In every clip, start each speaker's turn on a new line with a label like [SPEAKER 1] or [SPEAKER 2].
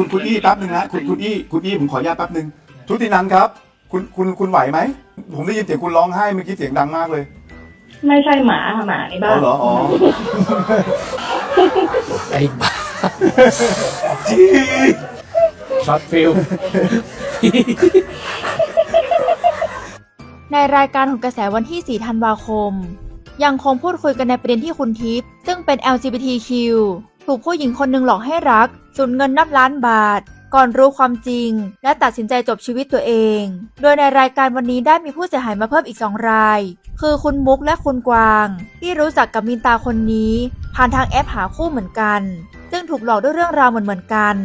[SPEAKER 1] คุณคุณคุณอี้แป๊บหนึ่งนะคุณคุณอี้คุณอี้ผมขออนุญาตแป๊บหนึ่งชุตินันครับ คุณคุณคุณไหวไหมผมได้ยินเสียงคุณร้องไห้เมื่อกี้เสียงดังมากเลย
[SPEAKER 2] ไม่ใช่หมาค่ะหมาในบ้า
[SPEAKER 1] อ๋อนเหรออ๋อ
[SPEAKER 3] ไอ้บ้า
[SPEAKER 1] จี
[SPEAKER 3] ช็อตฟิล
[SPEAKER 4] ในรายการหนกระแสวันที่ 4 ธันวาคม ยังคงพูดคุยกันในประเด็นที่คุณทิพย์ซึ่งเป็น LGBTQ ถูกผู้หญิงคนหนึ่งหลอกให้รัก สูญเงินนับล้านบาท ก่อนรู้ความจริง และตัดสินใจจบชีวิตตัวเอง โดยในรายการวันนี้ได้มีผู้เสียหายมาเพิ่มอีกสองราย คือคุณมุกและคุณกวาง ที่รู้จักกับมินตาคนนี้ ผ่านทางแอปหาคู่เหมือนกัน ซึ่งถูกหลอกด้วยเรื่องราวเหมือนเหมือนกัน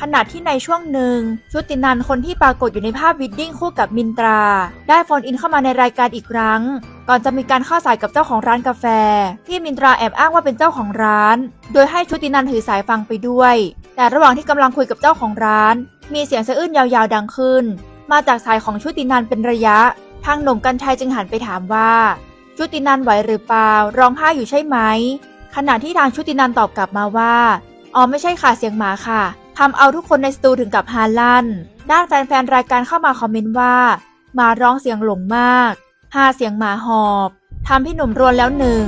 [SPEAKER 4] ขณะที่ในช่วงหนึ่งชุตินันคนที่ปรากฏอยู่ในภาพวิดดิ้งคู่กับมินตรา ได้โฟนอินเข้ามาในรายการอีกครั้ง ก่อนจะมีการเข้าสายกับเจ้าของร้านกาแฟ ที่มินตราแอบอ้างว่าเป็นเจ้าของร้าน โดยให้ชุตินันถือสายฟังไปด้วย แต่ระหว่างที่กำลังคุยกับเจ้าของร้าน มีเสียงสะอื้นยาวๆดังขึ้น มาจากสายของชุตินันเป็นระยะ ทางหนุ่มกัญชัยจึงหันไปถามว่า ชุตินันไหวหรือเปล่า ร้องไห้อยู่ใช่ไหม ขณะที่ทางชุตินันตอบกลับมาว่าอ๋อไม่ใช่ค่ะเสียงหมาค่ะทำเอาทุกคนในสตูถึงกับฮาลั่น ด้านแฟนๆรายการเข้ามาคอมเมนต์ว่า มาร้องเสียงหลงมาก ฮาเสียงหมาหอบทำพี่หนุ่มรวนแล้วหนึ่ง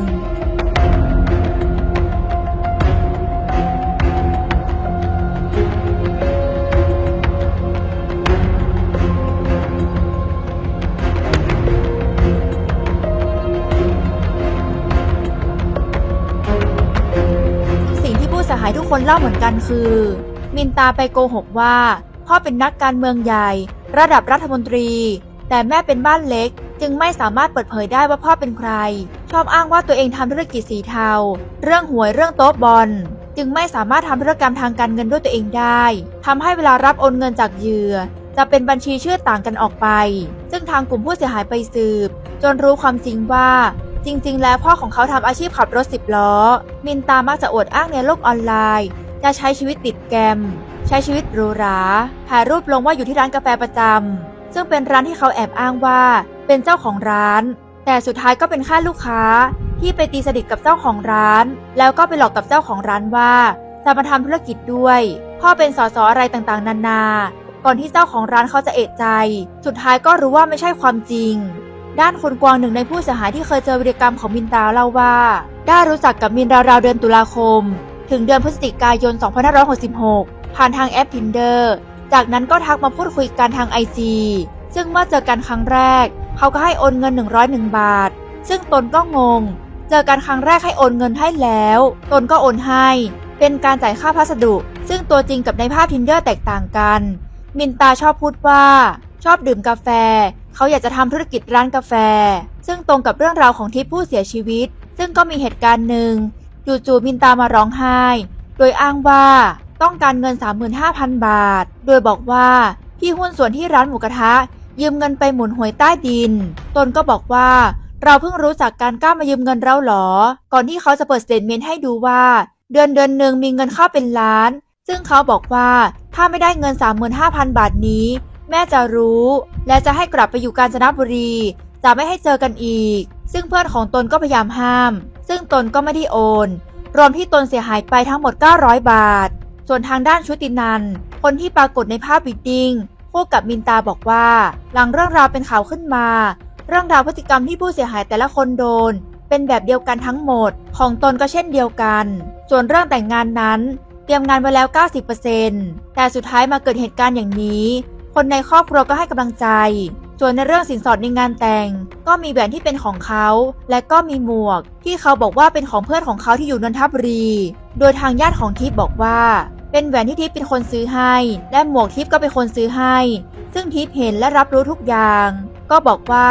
[SPEAKER 4] สิ่งที่ผู้เสียหายทุกคนเล่าเหมือนกันคือ มินตาไปโกหกว่า พ่อเป็นนักการเมืองใหญ่ ระดับรัฐมนตรี แต่แม่เป็นบ้านเล็ก จึงไม่สามารถเปิดเผยได้ว่าพ่อเป็นใคร ชอบอ้างว่าตัวเองทำธุรกิจสีเทา เรื่องหวยเรื่องโต๊ะบอล จึงไม่สามารถทำธุรกรรมทางการเงินด้วยตัวเองได้ทำให้เวลารับโอนเงินจากเหยื่อ จะเป็นบัญชีชื่อต่างกันออกไป ซึ่งทางกลุ่มผู้เสียหายไปสืบ จนรู้ความจริงว่าจริง ๆ แล้วพ่อของเขาทำอาชีพขับรถสิบล้อ มินตามักจะอวดอ้างในโลกออนไลน์ จะใช้ชีวิตติดแกม ใช้ชีวิตหรูหราถ่ายรูปลงว่าอยู่ที่ร้านกาแฟประจำ ซึ่งเป็นร้านที่เขาแอบอ้างว่าเป็นเจ้าของร้าน แต่สุดท้ายก็เป็นค่ลูกค้าที่ไปตีสนิทกับเจ้าของร้าน แล้วก็ไปหลอกกับเจ้าของร้านว่าจะมาทำธุรกิจด้วยพ่อเป็นสสอะไรต่างๆ นานา ก่อนที่เจ้าของร้านเขาจะเอะใจ สุดท้ายก็รู้ว่าไม่ใช่ความจริง ด้านคุณกวางหนึ่งในผู้เสียหายที่เคยเจอวิรกรรมของมินตาเล่าว่า ได้รู้จักกับมินราวๆเดือนตุลาคม ถึงเดือนพฤศจิกายน 2566 ผ่านทางแอป Tinder จากนั้นก็ทักมาพูดคุยกันทาง IG ซึ่งเมื่อเจอกันครั้งแรก เขาก็ให้โอนเงิน 101 บาท ซึ่งตนก็งง เจอกันครั้งแรกให้โอนเงินให้แล้ว ตนก็โอนให้ เป็นการจ่ายค่าพัสดุ ซึ่งตัวจริงกับในภาพ Tinder แตกต่างกัน มินตาชอบพูดว่า ชอบดื่มกาแฟ เขาอยากจะทำธุรกิจร้านกาแฟ ซึ่งตรงกับเรื่องราวของทิพย์ผู้เสียชีวิต ซึ่งก็มีเหตุการณ์หนึ่งจู่ๆมินตามาร้องไห้ โดยอ้างว่า ต้องการเงิน 35,000 บาท โดยบอกว่าพี่หุ้นส่วนที่ร้านหมูกระทะ ยืมเงินไปหมุนหวยใต้ดิน ตนก็บอกว่า เราเพิ่งรู้จักการกล้ามายืมเงินเราหรอ ก่อนที่เขาจะเปิดสเตทเมนต์ให้ดูว่า เดือนเดือนหนึ่งมีเงินเข้าเป็นล้าน ซึ่งเขาบอกว่าถ้าไม่ได้เงิน 35,000 บาทนี้ แม่จะรู้ และจะให้กลับไปอยู่กาญจนบุรี จะไม่ให้เจอกันอีก ซึ่งเพื่อนของตนก็พยายามห้าม ซึ่งตนก็ไม่ได้โอนรวมที่ตนเสียหายไปทั้งหมด 900 บาท ส่วนทางด้านชุตินัน คนที่ปรากฏในภาพวิดดิ้งคู่กับมินตาบอกว่า หลังเรื่องราวเป็นข่าวขึ้นมา เรื่องราวพฤติกรรมที่ผู้เสียหายแต่ละคนโดน เป็นแบบเดียวกันทั้งหมด ของตนก็เช่นเดียวกัน ส่วนเรื่องแต่งงานนั้น เตรียมงานไว้แล้ว 90%แต่สุดท้ายมาเกิดเหตุการณ์อย่างนี้ คนในครอบครัวก็ให้กำลังใจ ส่วนในเรื่องสินสอดในงานแต่ง ก็มีแหวนที่เป็นของเขา และก็มีหมวก ที่เขาบอกว่าเป็นของเพื่อนของเขาที่อยู่นนทบุรี โดยทางญาติของทิพย์บอกว่า เป็นแหวนที่ทิพย์เป็นคนซื้อให้ และหมวกทิพย์ก็เป็นคนซื้อให้ ซึ่งทิพย์เห็นและรับรู้ทุกอย่าง ก็บอกว่า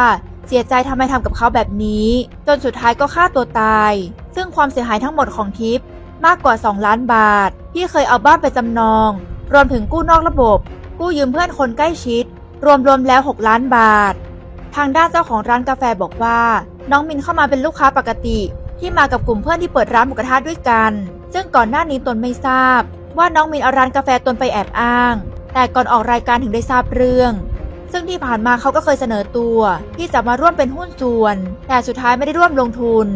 [SPEAKER 4] เสียใจทำไมทำกับเขาแบบนี้ จนสุดท้ายก็ฆ่าตัวตาย ซึ่งความเสียหายทั้งหมดของทิพย์มากกว่า 2 ล้านบาท ที่เคยเอาบ้านไปจำนอง รวมถึงกู้นอกระบบ กู้ยืมเพื่อนคนใกล้ชิด รวมรวมๆแล้ว 6 ล้านบาท ทางด้านเจ้าของร้านกาแฟบอกว่า น้องมินเข้ามาเป็นลูกค้าปกติ ที่มากับกลุ่มเพื่อนที่เปิดร้านหมูกระทะด้วยกัน ซึ่งก่อนหน้านี้ตนไม่ทราบ ว่าน้องมินเอาร้านกาแฟตนไปแอบอ้าง แต่ก่อนออกรายการถึงได้ทราบเรื่อง ซึ่งที่ผ่านมาเขาก็เคยเสนอตัว ที่จะมาร่วมเป็นหุ้นส่วน แต่สุดท้ายไม่ได้ร่วมลงทุน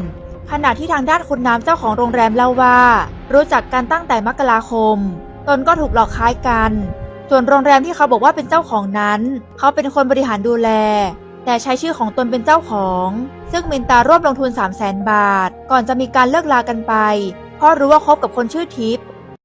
[SPEAKER 4] ขณะที่ทางด้านคุณน้ำเจ้าของโรงแรมเล่าว่า รู้จักกันตั้งแต่มกราคม ตนก็ถูกหลอกคล้ายกัน ส่วนโรงแรมที่เขาบอกว่าเป็นเจ้าของนั้น เขาเป็นคนบริหารดูแลแต่ใช้ชื่อของตนเป็นเจ้าของ ซึ่งมินตาร่วมลงทุน 3 0 0แสนบาท ก่อนจะมีการเลิกลากันไป เพราะรู้ว่าคบกับคนชื่อทิพย์